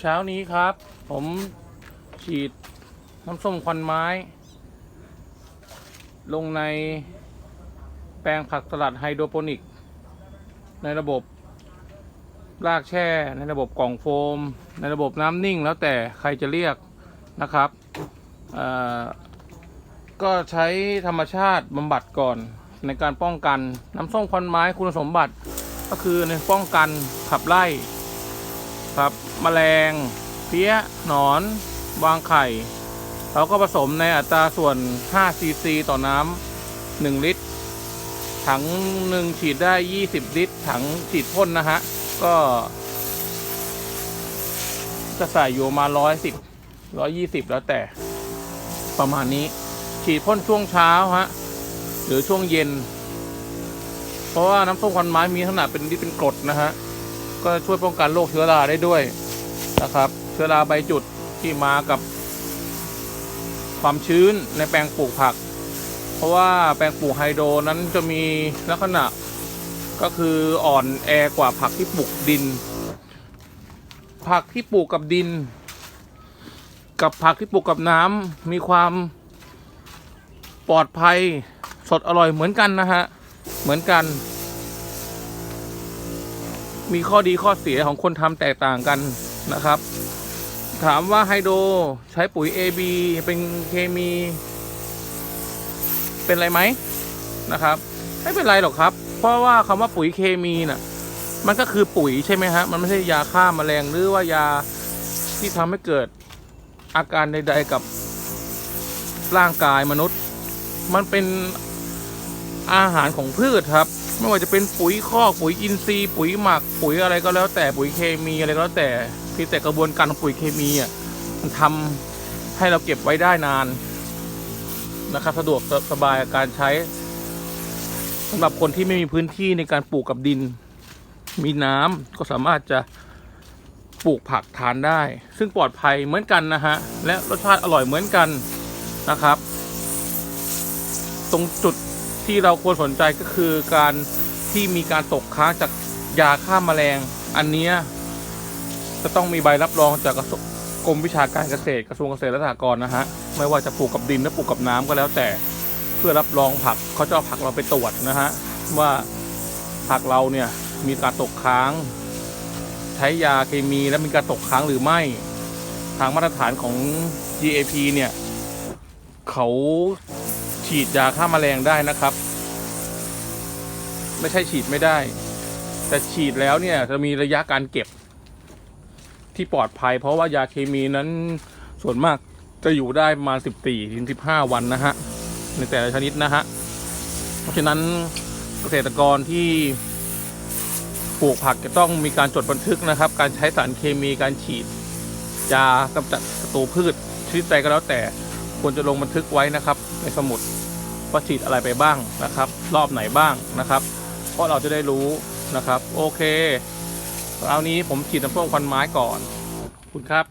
เช้านี้ครับ ผมฉีดน้ำส้มควันไม้ ลงในแปลงผักสลัดไฮโดรโปนิก ในระบบรากแช่ในระบบกล่องโฟม ในระบบน้ำนิ่งแล้วแต่ใครจะเรียกนะครับเออก็ใช้ธรรมชาติบำบัดก่อนในการป้องกันน้ำส้มควันไม้คุณสมบัติก็คือในป้องกันขับไล่ ครับแมลง เพี้ยหนอน วางไข่ เราก็ผสมในอัตราส่วน 5 ซีซี ต่อน้ำ1ลิตร ถังหนึ่งฉีดได้ 20 ลิตร ถังฉีดพ่นนะฮะ ก็จะใส่อยู่มา 110 120 แล้วแต่ ประมาณนี้ ฉีดพ่นช่วงเช้าฮะ หรือช่วงเย็น เพราะว่าน้ำส้มควันไม้มีขนาดเป็นที่เป็นกรดนะฮะ ก็ช่วยป้องกันโรคเชื้อราได้ด้วยนะครับ เชื้อราใบจุดที่มากับความชื้นในแปลงปลูกผัก เพราะว่าแปลงปลูกไฮโดรนั้นจะมีลักษณะก็คืออ่อนแอกว่าผักที่ปลูกดิน ผักที่ปลูกกับดิน กับผักที่ปลูกกับน้ำมีความปลอดภัยสดอร่อยเหมือนกันนะฮะ เหมือนกัน มีข้อดีข้อเสียของคนทำแตกต่างกันนะครับ ถามว่าไฮโดรใช้ปุ๋ย AB เป็นเคมี เป็นไรไหมนะครับ ไม่เป็นไรหรอกครับ เพราะว่าคำว่าปุ๋ยเคมีน่ะ มันก็คือปุ๋ยใช่ไหมฮะ มันไม่ใช่ยาฆ่าแมลงหรือว่ายาที่ทำให้เกิดอาการใด ๆกับร่างกายมนุษย์ มันเป็นอาหารของพืชครับ ไม่ว่าจะเป็นปุ๋ยคอกปุ๋ยอินทรีย์ปุ๋ยหมัก ปุ๋ยอะไรก็แล้วแต่ปุ๋ยเคมีอะไรก็แล้วแต่เพียงแต่กระบวนการของปุ๋ยเคมีอะมันทำให้เราเก็บไว้ได้นานนะครับ สะดวกสบายกับการใช้สำหรับคนที่ไม่มีพื้นที่ในการปลูกกับดิน มีน้ำก็สามารถจะปลูกผักทานได้ ซึ่งปลอดภัยเหมือนกันนะฮะ และรสชาติอร่อยเหมือนกันนะครับ ตรงจุดที่เราควรสนใจก็คือการ ที่มีการตกค้างจากยาฆ่าแมลง อันนี้จะต้องมีใบรับรองจากกรมวิชาการเกษตรกระทรวงเกษตรและสหกรณ์นะฮะไม่ว่าจะปลูกกับดินหรือปลูกกับน้ำก็แล้วแต่ เพื่อรับรองผักเขาจะเอาผักเราไปตรวจนะฮะว่าผักเราเนี่ยมีการตกค้าง ใช้ยาเคมีและมีการตกค้างหรือไม่ ทางมาตรฐานของ GAP เนี่ยเขาฉีดยาฆ่าแมลงได้นะครับ ไม่ใช่ฉีดไม่ได้ แต่ฉีดแล้วเนี่ยจะมีระยะการเก็บที่ปลอดภัย เพราะว่ายาเคมีนั้นส่วนมากจะอยู่ได้ประมาณ 14ถึง15 วันนะฮะ ในแต่ละชนิดนะฮะ เพราะฉะนั้นเกษตรกรที่ปลูกผักจะต้องมีการจดบันทึกนะครับ การใช้สารเคมีการฉีดยากำจัดศัตรูพืชชนิดใดก็แล้วแต่ควรจะลงบันทึกไว้นะครับ ในสมุดว่าฉีดอะไรไปบ้างนะครับ รอบไหนบ้างนะครับ ราะเราจะได้รู้นะครับ โอเคคราวนี้ผมฉีดน้ำส้มควันไม้ก่อนคุณครับ